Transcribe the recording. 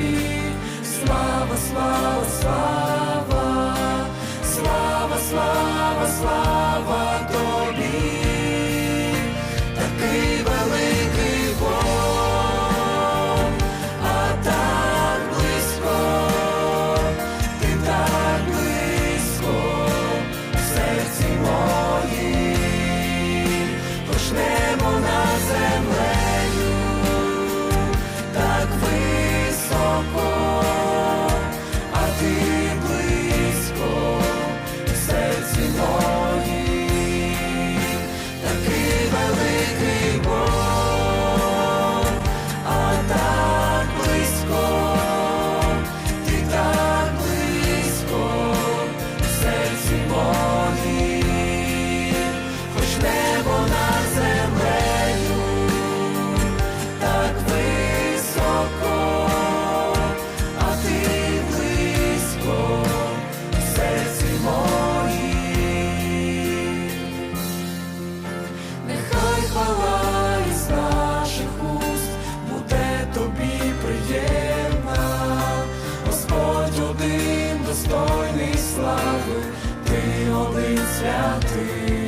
тобі, слава, слава, слава, слава, слава, слава. слави, ти один святый.